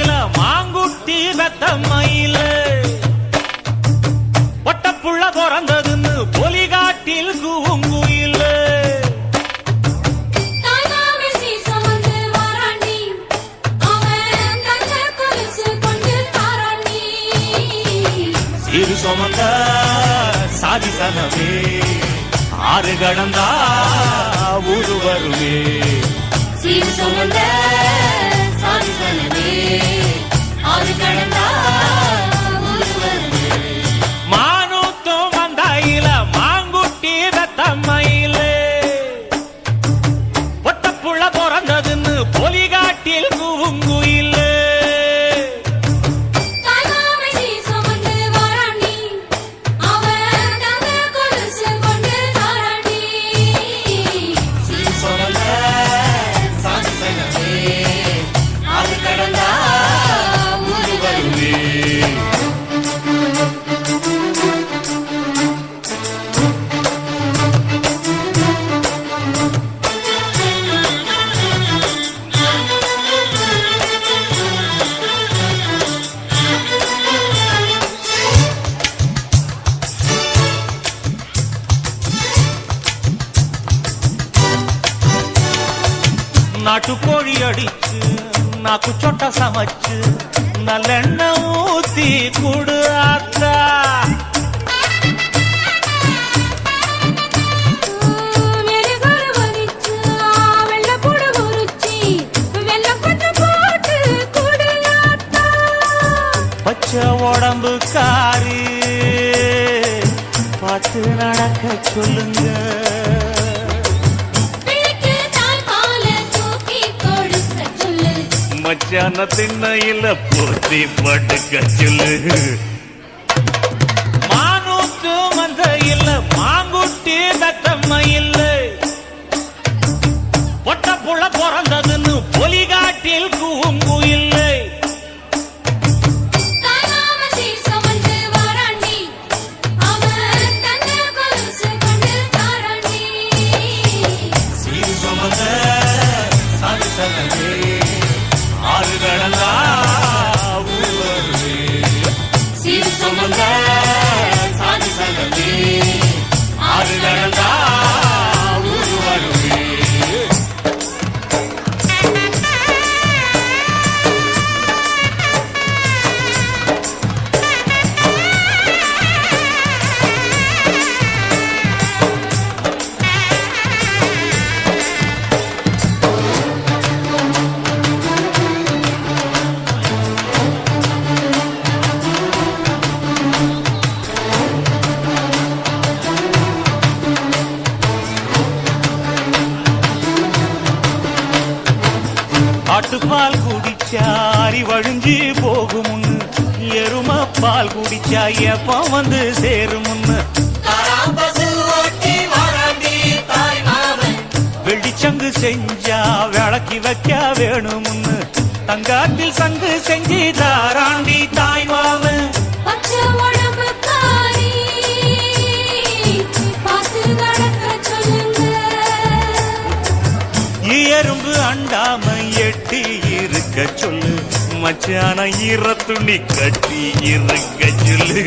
மயில மாங்குட்டி வெத்த மயில. பொட்டப்புள்ள பிறந்ததுன்னு பொலிகாட்டில் கூங்குயில. இரு சுமந்த சாதி சனமே ஆறு கடந்தா ஊரு வருமே. சீர் சுமந்த செல்வே அது கடந்தா பார்த்து நடக்க சொல்லுங்க. மச்சான திண்ணையில பூர்த்தி படுக்க சொல்லு. மானூத்து மந்த இல்ல மாங்குட்டி தத்தம்ம இல்லை பொட்ட புள்ள பிறந்ததுன்னு பொலிகாய் விளக்கி வைக்க வேணும்னு தங்காத்தில் சங்கு செஞ்சு தாராண்டி தாய்மாமு எறும்பு அண்டாம எட்டி இருக்க சொல்லு. மச்சான ஈரத்துணி கட்டி இருக்க சொல்லு.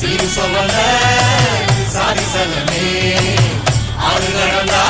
சிறு சோழ சாரி சலமே அது நடந்தா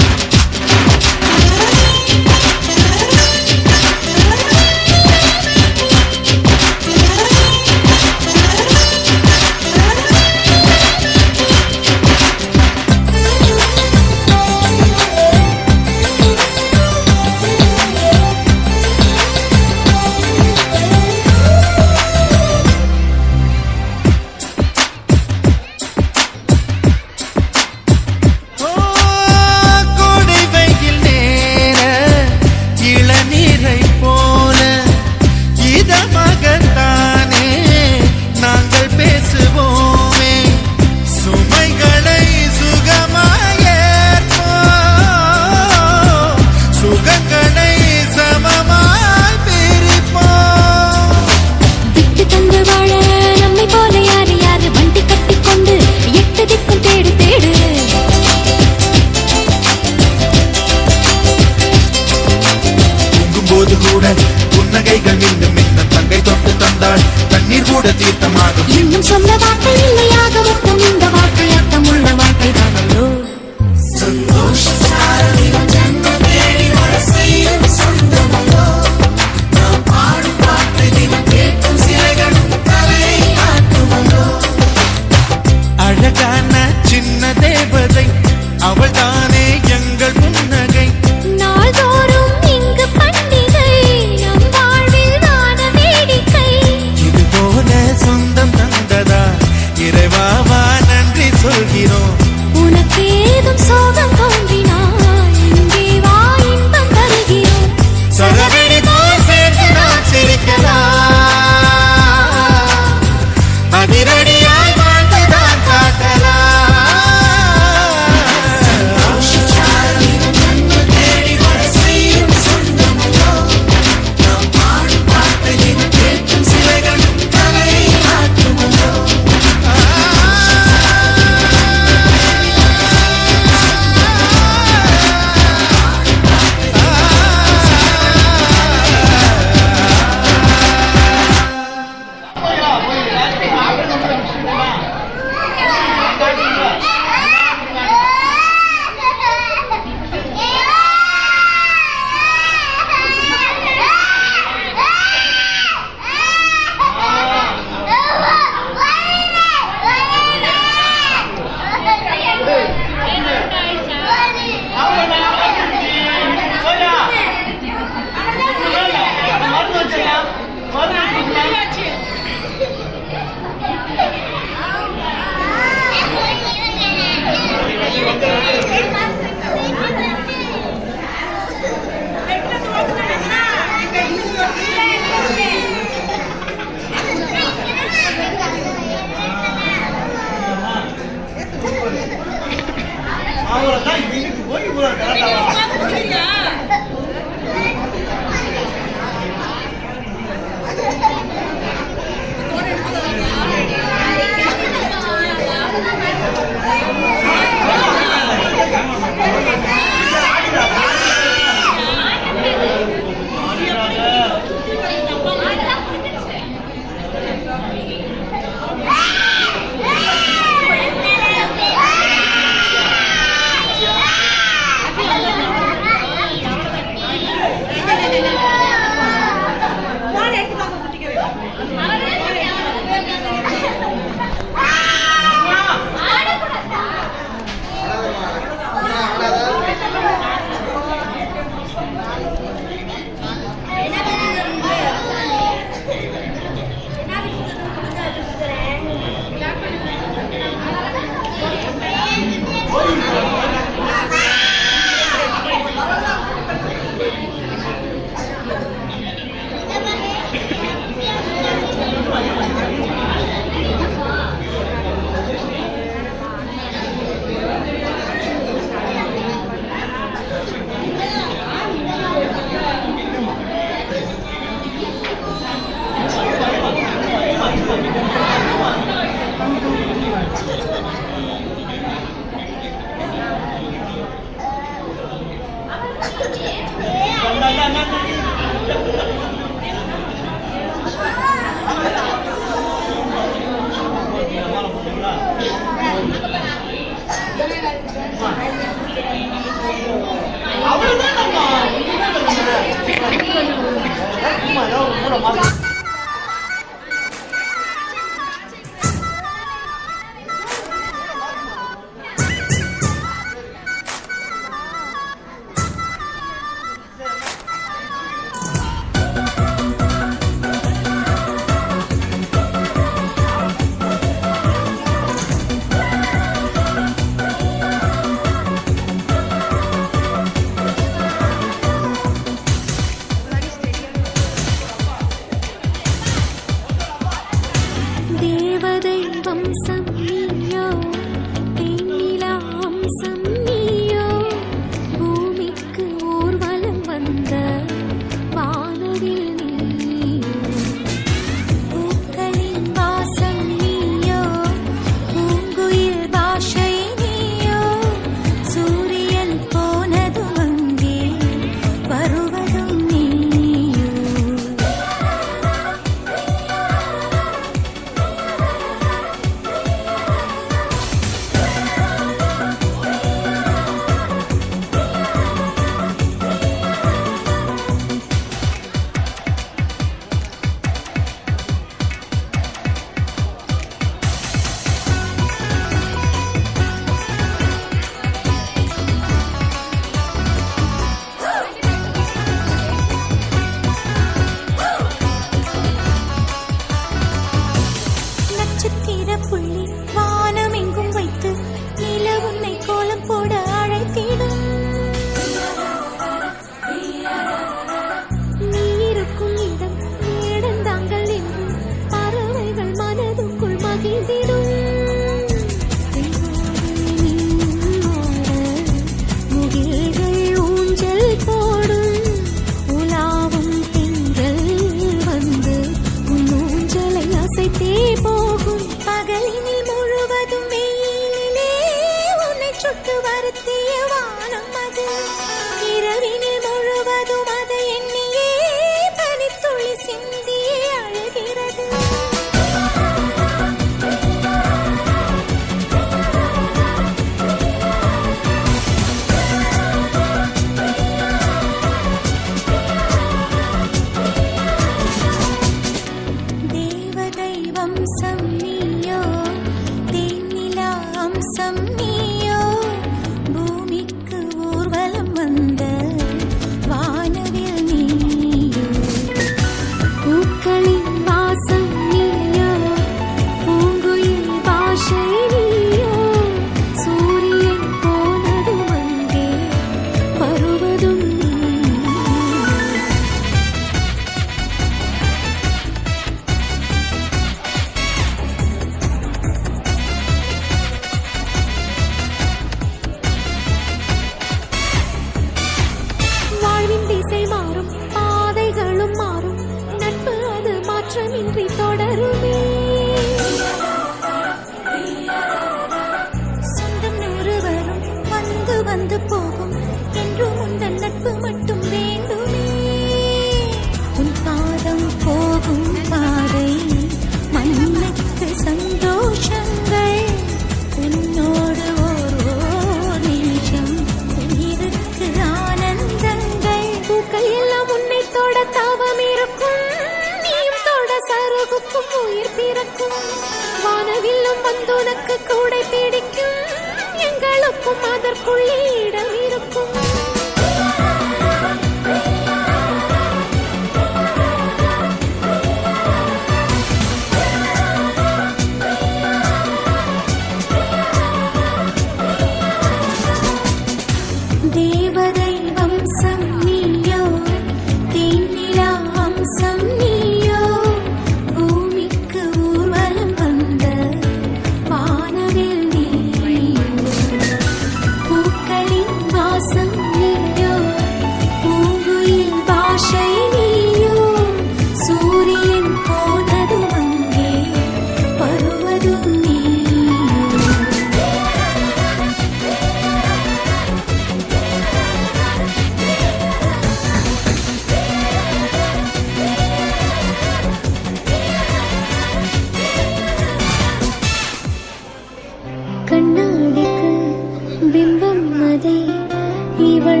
ഇവൾ